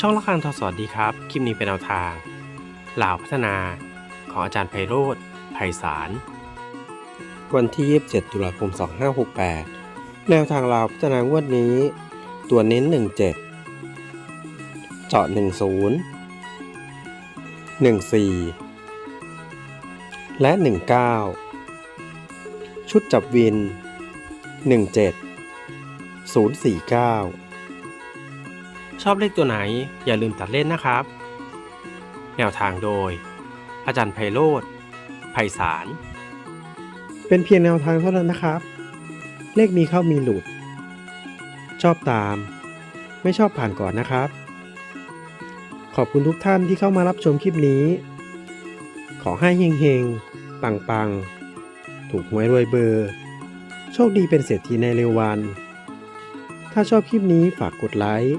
ช่องละครทอสวัสดีครับ คลิปนี้เป็นแนวทางลาวพัฒนา ของอาจารย์ไพโรธไพศาล วันที่ 27 ตุลาคม 2568 แนวทางลาวพัฒนางวดนี้ ตัวเน้น 17 เจาะ 10 14 และ 19 ชุดจับวิน 17 049 ชอบเลขตัวไหนอย่าลืมตัดเล่นนะครับ แนวทางโดย อาจารย์ไพโรธไพศาล เป็นเพียงแนวทางเท่านั้นนะครับ เลขมีเข้ามีหลุด ชอบตาม ไม่ชอบผ่านก่อนนะครับ ขอบคุณทุกท่านที่เข้ามารับชมคลิปนี้ ขอให้เฮงๆ ปังๆ ถูกหวยรวยเบอร์ โชคดีเป็นเศรษฐีในเร็ววัน ถ้าชอบคลิปนี้ฝากกดไลค์